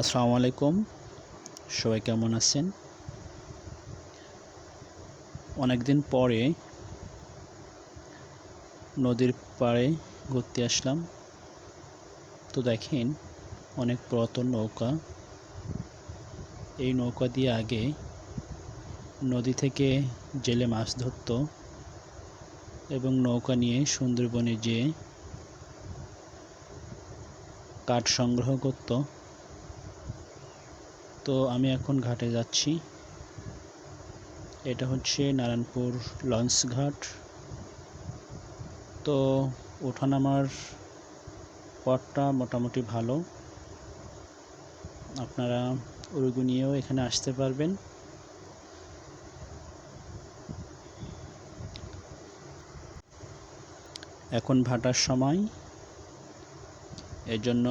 আসসালামু আলাইকুম। সবাই কেমন আছেন? অনেকদিন পরে নদীর পাড়ে ঘুরতে আসলাম। তো দেখেন, অনেক পুরাতন নৌকা। এই নৌকা দিয়ে আগে নদী থেকে জেলে মাছ ধরতো এবং নৌকা নিয়ে সুন্দরবনে যেয়ে কাঠ সংগ্রহ করতো। তো আমি এখন ঘাটে যাচ্ছি। এটা হচ্ছে নারায়ণপুর লঞ্চ ঘাট। তো ওঠানামার পথটা মোটামুটি ভালো। আপনারা উরুগু নিয়েও এখানে আসতে পারবেন। এখন ভাটার সময়। এর জন্য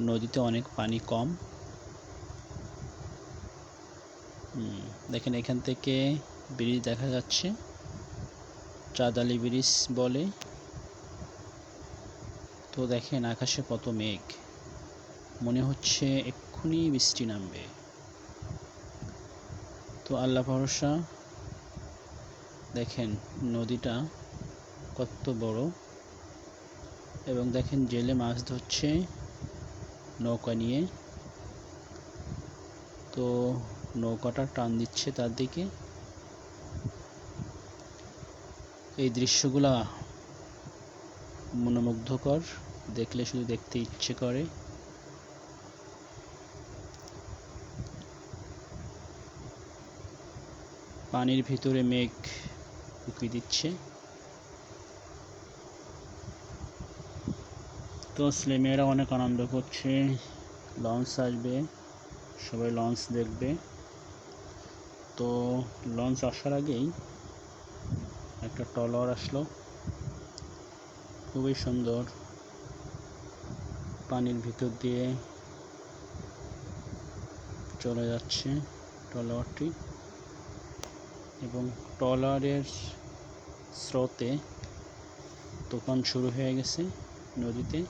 নদীতে অনেক পানি কম। দেখেন এখান থেকে ব্রিজ দেখা যাচ্ছে। চাঁদালি ব্রিজ বলে। তো দেখেন আকাশে কত মেঘ। মনে হচ্ছে এক্ষুনি বৃষ্টি নামবে। তো আল্লাহ ভরসা, দেখেন নদীটা কত বড়। এবং দেখেন জেলে মাছ ধরছে নৌকা নিয়ে। তো নৌকাটা টান দিচ্ছে তার দিকে। এই দৃশ্যগুলা মনোমুগ্ধকর, দেখলে শুধু দেখতে ইচ্ছে করে। পানির ভিতরে মেঘ উঁকি দিচ্ছে। তো ছেলেমেয়েরা অনেক আনন্দ করছে। লঞ্চ আসবে, সবাই লঞ্চ দেখবে। তো লঞ্চ আসার আগেই একটা ট্রলার আসলো। খুবই সুন্দর। পানির ভিতর দিয়ে চলে যাচ্ছে ট্রলারটি। এবং ট্রলারের স্রোতে তুফান শুরু হয়ে গেছে নদীতে।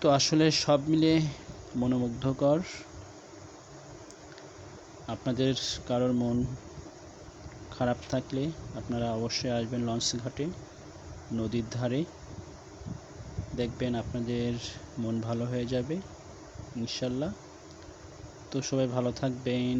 তো আসলে সব মিলে মনোমুগ্ধকর আপনাদের কারোর মন খারাপ থাকলে আপনারা অবশ্যই আসবেন লঞ্চ ঘাটে নদীর ধারে। দেখবেন আপনাদের মন ভালো হয়ে যাবে, ইনশাল্লাহ। তো সবাই ভালো থাকবেন।